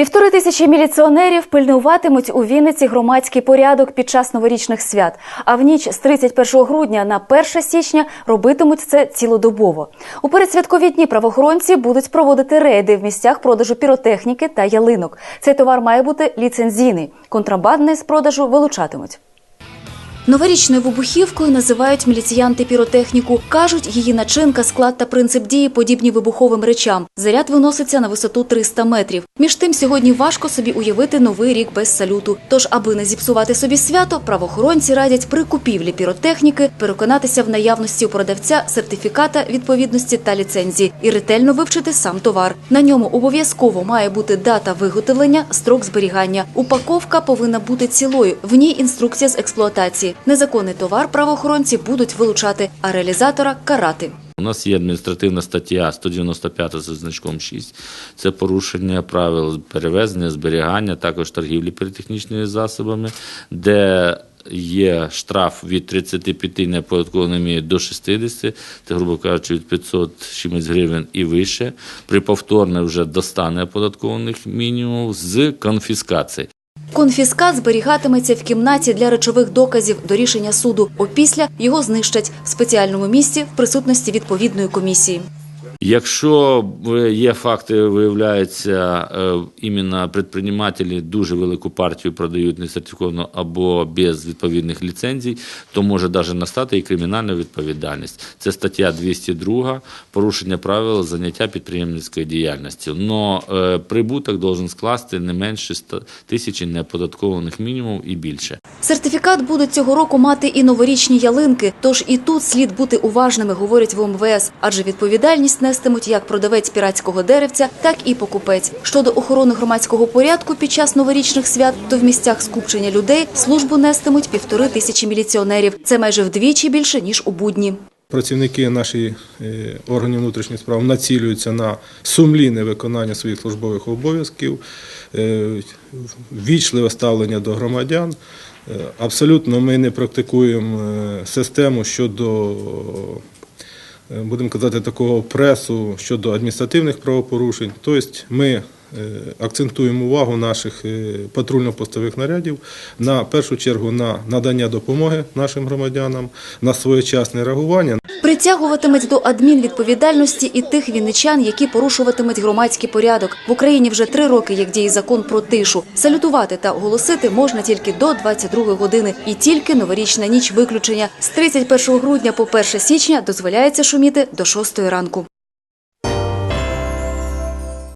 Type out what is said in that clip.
Півтори тисячі міліціонерів пильнуватимуть у Вінниці громадський порядок під час новорічних свят. А в ніч з 31 грудня на 1 січня робитимуть це цілодобово. У передсвяткові дні правоохоронці будуть проводити рейди в місцях продажу піротехніки та ялинок. Цей товар має бути ліцензійний. Контрабандний з продажу вилучатимуть. Новорічною вибухівкою називають міліціянти піротехніку. Кажуть, її начинка, склад та принцип дії подібні вибуховим речам. Заряд виноситься на висоту 300 метрів. Між тим, сьогодні важко собі уявити новий рік без салюту. Тож, аби не зіпсувати собі свято, правоохоронці радять при купівлі піротехніки переконатися в наявності у продавця сертифіката відповідності та ліцензії і ретельно вивчити сам товар. На ньому обов'язково має бути дата виготовлення, строк зберігання. Упаковка повинна бути цілою. В ній інструкція з експлуатації. Незаконний товар правоохоронці будуть вилучати, а реалізатора карати. У нас є адміністративна стаття 195 зі значком 6. Це порушення правил перевезення, зберігання, також торгівлі піротехнічними засобами, де є штраф від 35 неоподаткованими до 60, це, грубо кажучи, від 500 чимось гривень і вище, при повторне вже до 100 неоподаткованих мінімумів з конфіскації. Конфіскат зберігатиметься в кімнаті для речових доказів до рішення суду. Опісля його знищать в спеціальному місці в присутності відповідної комісії. Якщо е, є факти, виявляється, е, іменно предпринимателі дуже велику партію продають несертифіковано або без відповідних ліцензій, то може навіть настати і кримінальна відповідальність. Це стаття 202 порушення правил заняття підприємницької діяльності. Но е, прибуток должен скласти не менше 100 тисячі неоподаткованих мінімумів і більше. Сертифікат будуть цього року мати і новорічні ялинки, тож і тут слід бути уважними, говорять в МВС, адже відповідальність нестимуть як продавець піратського деревця, так і покупець. Щодо охорони громадського порядку під час новорічних свят, то в місцях скупчення людей службу нестимуть півтори тисячі міліціонерів. Це майже вдвічі більше ніж у будні. Працівники наших е, органів внутрішніх справ націлюються на сумлінне виконання своїх службових обов'язків, е, ввічливе ставлення до громадян. Е, Абсолютно ми не практикуємо систему щодо, будемо казати, такого пресу щодо адміністративних правопорушень. Тобто ми акцентуємо увагу наших патрульно-постових нарядів на першу чергу на надання допомоги нашим громадянам, на своєчасне реагування. Притягуватимуть до адмінвідповідальності і тих вінничан, які порушуватимуть громадський порядок. В Україні вже три роки, як діє закон про тишу. Салютувати та оголосити можна тільки до 22 години. І тільки новорічна ніч виключення. З 31 грудня по 1 січня дозволяється шуміти до 6 ранку.